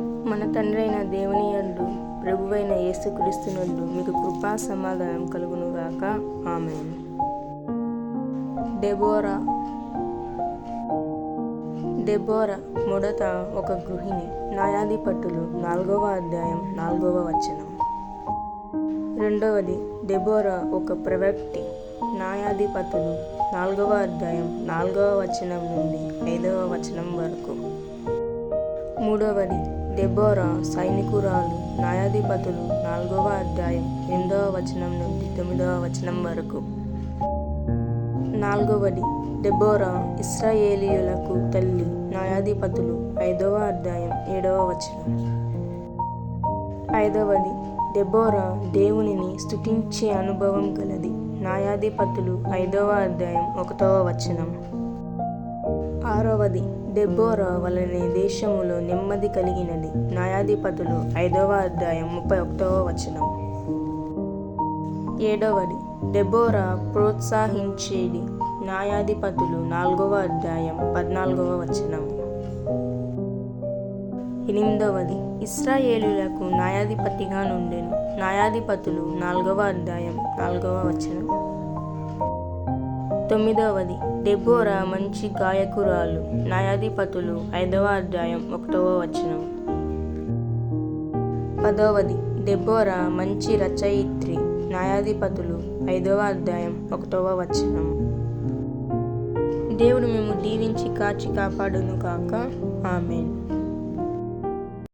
మన తండ్రి అయిన దేవుని అండు ప్రభువైన యేసుక్రీస్తు నందు మీకు కృపా సమాధానం కలుగును గాక ఆమె డెబోరా. డెబోరా మొదట ఒక గృహిణి. న్యాయాధిపట్టులు నాలుగవ అధ్యాయం నాలుగవ వచనం. రెండవది డెబోరా ఒక ప్రవక్తి. న్యాయాధిపతులు నాలుగవ అధ్యాయం నాలుగవ వచనం నుండి ఐదవ వచనం వరకు. మూడవది డెబోరా సైనికురాలు న్యాయాధిపతులు నాలుగవ అధ్యాయం ఎనిమిదవ వచనం నుండి తొమ్మిదవ వచనం వరకు. నాలుగవది డెబోరా ఇస్రాయేలీయులకు తల్లి న్యాయాధిపతులు ఐదవ అధ్యాయం ఏడవ వచనం. ఐదవది డెబోరా దేవునిని స్థుతించే అనుభవం కలది న్యాయాధిపతులు ఐదవ అధ్యాయం ఒకటవ వచనం. ఆరవది డెబోరా వలనే దేశములో నెమ్మది కలిగినది. న్యాయాధిపతులు ఐదవ అధ్యాయం ముప్పై ఒకటవ వచనం. ఏడవది డెబోరా ప్రోత్సహించేది. న్యాయాధిపతులు నాలుగవ అధ్యాయం పద్నాలుగవ వచనం. ఎనిమిదవది ఇస్రాయేలులకు న్యాయాధిపతిగా నుండెను. న్యాయాధిపతులు నాలుగవ అధ్యాయం నాలుగవ వచనం. తొమ్మిదవది. డెబోరా మంచి గాయకురాలు. న్యాయాధిపతులు. ఐదవ అధ్యాయం ఒకటవ వచనం. పదవది. డెబోరా మంచి రచయిత్రి. న్యాయాధిపతులు. ఐదవ అధ్యాయం ఒకటవ వచనం. దేవుడు మేము దీవించి కాచి కాపాడును కాక ఆమెన్.